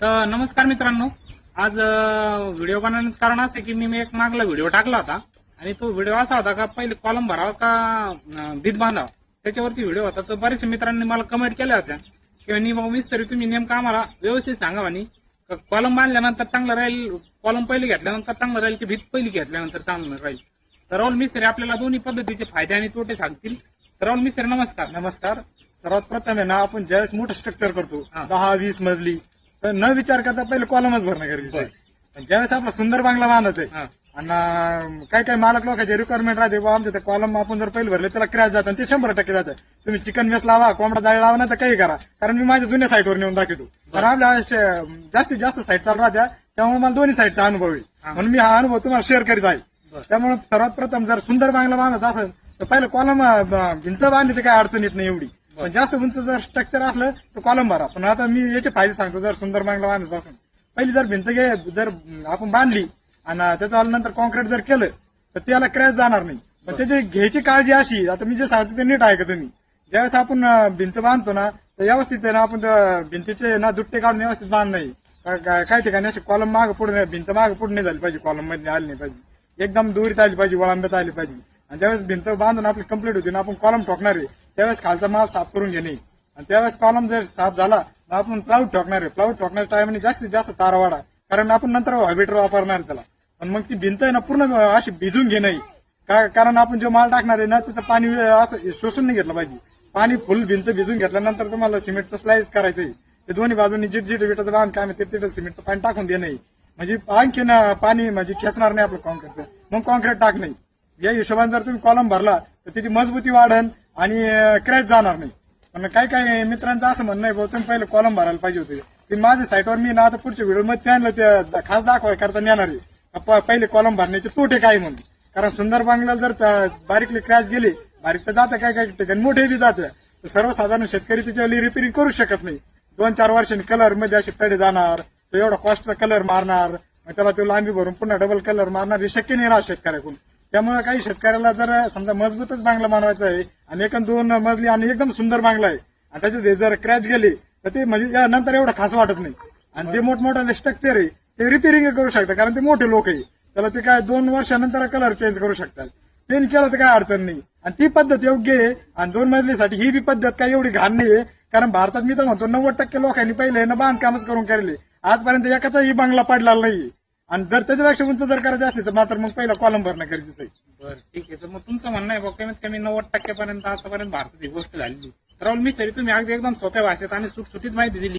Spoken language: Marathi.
तर नमस्कार मित्रांनो. आज व्हिडिओ बनवण्याचं कारण असं की मी मी एक मागला व्हिडिओ टाकला होता आणि तो व्हिडिओ असा होता का पहिले कॉलम भरावा का भीत बांधावा? त्याच्यावरती व्हिडिओ होता. तर बरेचशे मित्रांनी मला कमेंट केल्या होत्या की नी भाऊ मिस्त्री तुम्ही नेमकं आम्हाला व्यवस्थित सांगा म्हणे. कॉलम बांधल्यानंतर चांगलं राहील? कॉलम पहिले घेतल्यानंतर चांगलं राहील की भीत पहिली घेतल्यानंतर चांगलं राहील? तर राहुल मिस्त्री आपल्याला दोन्ही पद्धतीचे फायदे आणि तोटे सांगतील. तर राहुल मिस्त्री नमस्कार. नमस्कार. सर्वात प्रथम आहे ना आपण ज्यावेळेस मोठं स्ट्रक्चर करतो. दहा वीस मजली तर न विचार करता पहिले कॉलमच भरणं गरजेचं आहे. पण ज्यावेळेस आपला सुंदर बांगला बांधायचा आहे. आणि काय काय मालक लोकांचे रिक्वायरमेंट राहते बाबा आमच्या कॉलम आपण जर पहिले भरले त्याला क्रॅश जातं आणि ते शंभर टक्के जातं. तुम्ही चिकन मेस लावा कोंबडा जाळी लावा ना तर काही करा. कारण मी माझ्या जुन्या साईटवर नेऊन दाखवतो. कारण आपल्या जास्तीत जास्त साईट चालू राहत्या त्यामुळे मला दोन्ही साईडचा अनुभव आहे. हा. म्हणून मी हा अनुभव तुम्हाला शेअर करीत आहे. त्यामुळे सर्वात प्रथम जर सुंदर बांगला बांधायचा असेल तर पहिलं कॉलम भिंत बांधली तर काय अडचण येत नाही एवढी. पण जास्त उंच जर स्ट्रक्चर असलं तर कॉलम भरा. पण आता मी याचे फायदे सांगतो. जर सुंदर बांगला बांधायचा असेल पहिली जर भिंत घे जर आपण बांधली आणि त्याच्या नंतर कॉन्क्रीट जर केलं तर त्याला क्रॅश जाणार नाही. पण त्याची घ्यायची काळजी अशी आता मी जे सांगतो ते नीट आहे का तुम्ही. ज्यावेळेस आपण भिंत बांधतो ना तर व्यवस्थित आहे ना आपण भिंतीचे ना दुट्टे काढून व्यवस्थित बांध नाही. काही ठिकाणी असे कॉलम माग पुढे भिंत माग पुढे नाही झाली पाहिजे कॉलममध्ये आली नाही पाहिजे. एकदम दुरीत आली पाहिजे वळांब्यात आली पाहिजे. आणि ज्यावेळेस भिंत बांधून आपली कंप्लीट होती ना आपण कॉलम ठोकणार आहे त्यावेळेस खालचा माल साफ करून घेणे. आणि त्यावेळेस कॉलम जर साफ झाला तर आपण प्लाऊड ठोकणार आहे. प्लाऊड ठोकण्याच्या टायमाने जास्तीत जास्त तारा वाढा. कारण आपण नंतर व्हायब्रेटर वापरणार त्याला. पण मग ती भिंत आहे ना पूर्ण अशी भिजून घे नाही का- कारण आपण जो माल टाकणार आहे ना त्याचं पाणी असं शोषून नाही घेतलं पाहिजे. पाणी फुल भिंत भिजून घेतल्यानंतर तुम्हाला सिमेंटचं स्लायस करायचं आहे. ते दोन्ही बाजूनी जिट विटाचं बांध काय ते तिथं सिमेंटचं पाणी टाकून दे नाही म्हणजे आणखीन पाणी म्हणजे खेचणार नाही आपलं कॉन्क्रीटचं मग कॉन्क्रीट टाक नाही या हिशोबाने जर तुम्ही कॉलम भरला तर त्याची मजबूती वाढन. आणि क्रॅश जाणार नाही. पण काही काही मित्रांचं असं म्हणणं आहे भाऊ तुम्ही पहिले कॉलम भरायला पाहिजे होते. ते माझ्या साईटवर मी ना आता पुढच्या व्हिडिओमध्ये त्यांना ते खास दाखवाय करता येणार आहे. प- पहिले कॉलम भरण्याचे तोटे काय म्हणून? कारण सुंदर बांगला जर त्या बारीकली क्रॅश गेली बारीक तर जातं काय काय ठिकाणी मोठे बी जातं. तर सर्वसाधारण शेतकरी त्याच्यावर रिपेरिंग करू शकत नाही. दोन चार वर्षांनी कलरमध्ये असे तडे जाणार तो एवढा कॉस्टचा कलर मारणार मग त्याला तो लांबी भरून पुन्हा डबल कलर मारणार हे शक्य नाही राहत शेतकऱ्याकडून. त्यामुळे काही शेतकऱ्याला जर समजा मजबूतच बांगला मानवायचा आहे आणि एक दोन मजली आणि एकदम सुंदर बांगला आहे. आणि त्याचे जर क्रॅच गेले तर ते म्हणजे नंतर एवढं खास वाटत नाही. आणि जे मोठमोठे स्ट्रक्चर आहे ते रिपेरिंग करू शकतात कारण ते मोठे लोक आहे. त्याला ते काय दोन वर्षानंतर कलर चेंज करू शकतात. ते केलं तर काय अडचण नाही. आणि ती पद्धत योग्य आहे. आणि दोन मजलीसाठी ही बी पद्धत काय एवढी घाण नाही आहे. कारण भारतात मी तर म्हणतो नव्वद टक्के लोकांनी पहिले ना बांधकामच करून केले आजपर्यंत एकाचाही बांगला पडला नाही आणि जर त्याच्यापेक्षा उंच जर करायचं असेल तर मात्र मग पहिला कॉलम भरणं गरजेचं आहे. बरं ठीक आहे. तर मग तुमचं म्हणणं आहे बघ कमीत कमी नव्वद टक्क्यापर्यंत आतापर्यंत भारतात ही गोष्ट झालेली. तर राहुल मिस्त्री तुम्ही अगदी एकदम सोप्या भाषेत आणि सुटसुटीत माहिती दिली.